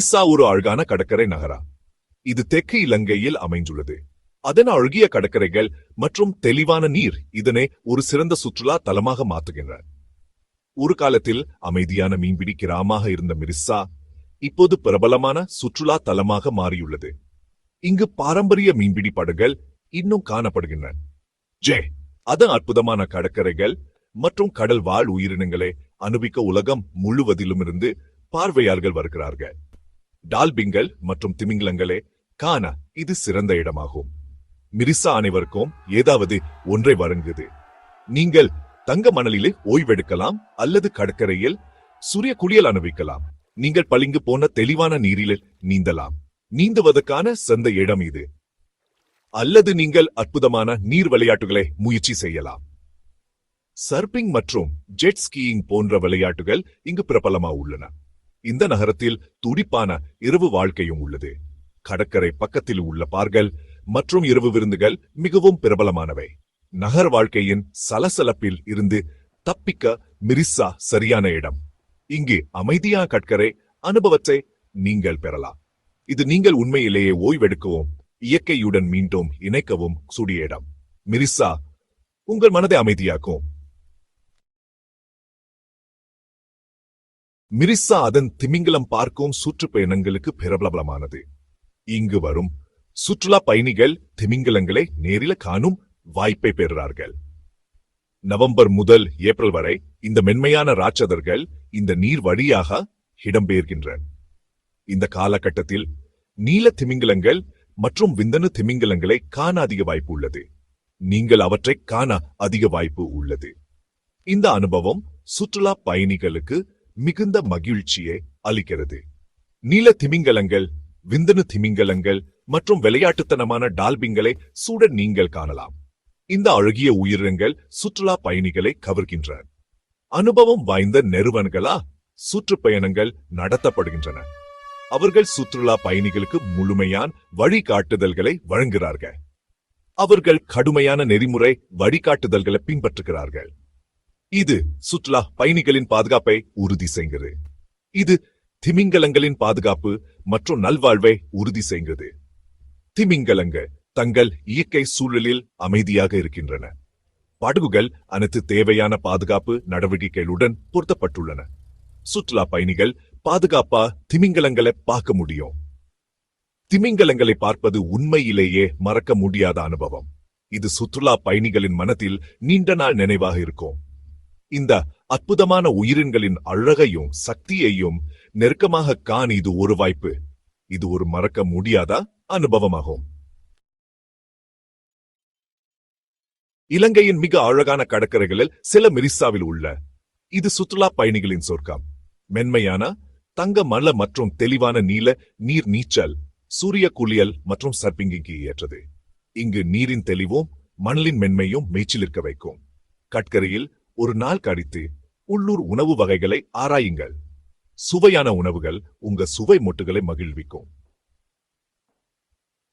மிரிஸ்ஸா ஒரு அழகான கடற்கரை நகரா. இது தெற்கு இலங்கையில் அமைந்துள்ளது. அதன் அழகிய கடற்கரைகள் மற்றும் தெளிவான நீர் இதனை ஒரு சிறந்த சுற்றுலா தலமாக மாற்றுகின்றன ஒரு காலத்தில் அமைதியான மீன்பிடி கிராமமாக இருந்த மிரிசா இப்போது பிரபலமான சுற்றுலா தலமாக மாறியுள்ளது. இங்கு பாரம்பரிய மீன்பிடி படகுகள் இன்னும் காணப்படுகின்றன. ஜே! அதன் அற்புதமான கடற்கரைகள் மற்றும் கடல் வாழ் உயிரினங்களை அனுபவிக்க உலகம் முழுவதிலும் இருந்து பார்வையாளர்கள் வருகிறார்கள். டால்பிங்கள் மற்றும் திமிங்கலங்களே காண இது சிறந்த இடமாகும். மிரிசா அனைவருக்கும் ஏதாவது ஒன்றை வழங்குது. நீங்கள் தங்க மணலிலே ஓய்வெடுக்கலாம் அல்லது கடற்கரையில் சூரிய குளியல் அனுபவிக்கலாம். நீங்கள் பளிங்கு போன தெளிவான நீரில் நீந்தலாம். நீந்துவதற்கான சிறந்த இடம் இது. அல்லது நீங்கள் அற்புதமான நீர் விளையாட்டுகளை முயற்சி செய்யலாம். சர்பிங் மற்றும் ஜெட் ஸ்கீயிங் போன்ற விளையாட்டுகள் இங்கு பிரபலமாக உள்ளன. இந்த நகரத்தில் துடிப்பான இரவு வாழ்க்கையும் உள்ளது. கடற்கரை பக்கத்தில் உள்ள பார்கள் மற்றும் இரவு விருந்துகள் மிகவும் பிரபலமானவை. நகர் வாழ்க்கையின் சலசலப்பில் இருந்து தப்பிக்க மிரிசா சரியான இடம். இங்கு அமைதியான கடற்கரை அனுபவத்தை நீங்கள் பெறலாம். இது நீங்கள் உண்மையிலேயே ஓய்வெடுக்கவும் இயற்கையுடன் மீண்டும் இணைக்கவும் கூடிய இடம். மிரிசா உங்கள் மனதை அமைதியாக்கும். மிரிசா அதன் திமிங்கலம் பார்க்கும் சுற்றுப்பயணங்களுக்கு பிரபலமானது. இங்கு வரும் சுற்றுலா பயணிகள் திமிங்கலங்களை நேரில காணும் வாய்ப்பை பெறுகிறார்கள். நவம்பர் முதல் ஏப்ரல் வரை இந்த மென்மையான ராட்சதர்கள் இந்த நீர் வழியாக இடம்பெயர்கின்றன. இந்த காலகட்டத்தில் நீல திமிங்கலங்கள் மற்றும் விந்தணு திமிங்கலங்களை காண அதிக வாய்ப்பு உள்ளது. நீங்கள் அவற்றை காண அதிக வாய்ப்பு உள்ளது. இந்த அனுபவம் சுற்றுலா பயணிகளுக்கு மிகுந்த மகிழ்ச்சியை அளிக்கிறது. நீல திமிங்கலங்கள் விந்தணு திமிங்கலங்கள் மற்றும் விளையாட்டுத்தனமான டால்பிங்களை சூட நீங்கள் காணலாம். இந்த அழகிய உயிரினங்கள் சுற்றுலா பயணிகளை கவர்கின்றன. அனுபவம் வாய்ந்த நிறுவனங்களா சுற்றுப்பயணங்கள் நடத்தப்படுகின்றன. அவர்கள் சுற்றுலா பயணிகளுக்கு முழுமையான வழிகாட்டுதல்களை வழங்குகிறார்கள். அவர்கள் கடுமையான நெறிமுறை வழிகாட்டுதல்களை பின்பற்றுகிறார்கள். இது சுற்றுலா பயணிகளின் பாதுகாப்பை உறுதி செய்கிறது. இது திமிங்கலங்களின் பாதுகாப்பு மற்றும் நல்வாழ்வை உறுதி செய்கிறது. திமிங்கலங்கள் தங்கள் இயற்கை சூழலில் அமைதியாக இருக்கின்றன. படகுகள் அனைத்து தேவையான பாதுகாப்பு நடவடிக்கைகளுடன் பொருத்தப்பட்டுள்ளன. சுற்றுலா பயணிகள் பாதுகாப்பா திமிங்கலங்களை பார்க்க முடியும். திமிங்கலங்களை பார்ப்பது உண்மையிலேயே மறக்க முடியாத அனுபவம். இது சுற்றுலா பயணிகளின் மனத்தில் நீண்ட நாள் நினைவாக இருக்கும். இந்த அற்புதமான உயிரின்களின் அழகையும் சக்தியையும் நெருக்கமாக காண இது ஒரு வாய்ப்பு. இது ஒரு மறக்க முடியாத அனுபவமாகும். இலங்கையின் மிக அழகான கடற்கரைகளில் சில மிரிசாவில் உள்ள இது சுற்றுலா பயணிகளின் சொர்க்கம். மென்மையான தங்க மல மற்றும் தெளிவான நீல நீர் நீச்சல் சூரிய குளியல் மற்றும் சர்பிங்கிக்கு ஏற்றது. இங்கு நீரின் தெளிவும் மணலின் மென்மையும் மேய்ச்சிலிருக்க வைக்கும். கடற்கரையில் ஒரு நாள் கழித்து உள்ளூர் உணவு வகைகளை ஆராயுங்கள். சுவையான உணவுகள் உங்க சுவை மொட்டுகளை மகிழ்விக்கும்.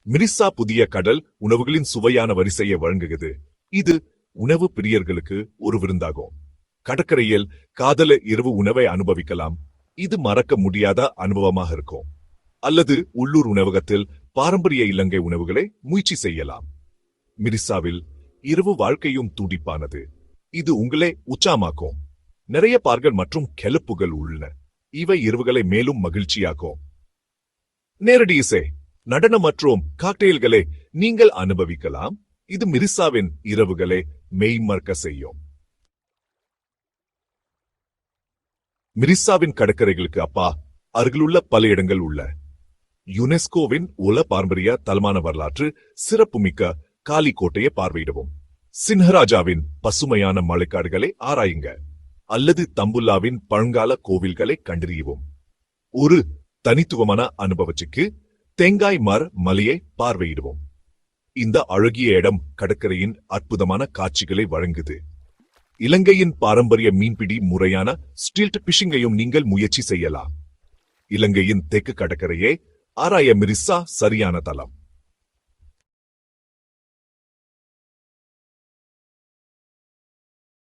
மிரிசா புதிய கடல் உணவுகளின் சுவையான வரிசையை வழங்குகிறது. இது உணவு பிரியர்களுக்கு ஒரு விருந்தாகும். கடற்கரையில் காதல இரவு உணவை அனுபவிக்கலாம். இது மறக்க முடியாத அனுபவமாக இருக்கும். அல்லது உள்ளூர் உணவகத்தில் பாரம்பரிய இலங்கை உணவுகளை முயற்சி செய்யலாம். மிரிசாவில் இரவு வாழ்க்கையும் துடிப்பானது. இது உங்களை உச்சாமாக்கும். நிறைய பார்கள் மற்றும் கெலுப்புகள் உள்ளன. இவை இரவுகளை மேலும் மகிழ்ச்சியாக்கும். நேரடி இசை. நடனம் மற்றும் காக்டெயில்களை நீங்கள் அனுபவிக்கலாம். இது மிரிசாவின் இரவுகளை மெய்மறக்க செய்யும். மிரிசாவின் கடற்கரைகளுக்கு அப்பா அருகிலுள்ள பல இடங்கள் உள்ள. யுனெஸ்கோவின் உல பாரம்பரிய தலமான வரலாற்று சிறப்புமிக்க காலி கோட்டையை பார்வையிடவும். சின்ஹராஜாவின் பசுமையான மழைக்காடுகளை ஆராயுங்க. அல்லது தம்புல்லாவின் பழங்கால கோவில்களை கண்டறியவும். ஒரு தனித்துவமான அனுபவத்துக்கு தேங்காய் மர் மலையை பார்வையிடுவோம். இந்த அழகிய இடம் கடற்கரையின் அற்புதமான காட்சிகளை வழங்குது. இலங்கையின் பாரம்பரிய மீன்பிடி முறையான ஸ்டில்ட் பிஷிங்கையும் நீங்கள் முயற்சி செய்யலாம். இலங்கையின் தெற்கு கடற்கரையே ஆராய மிரிசா சரியான தளம்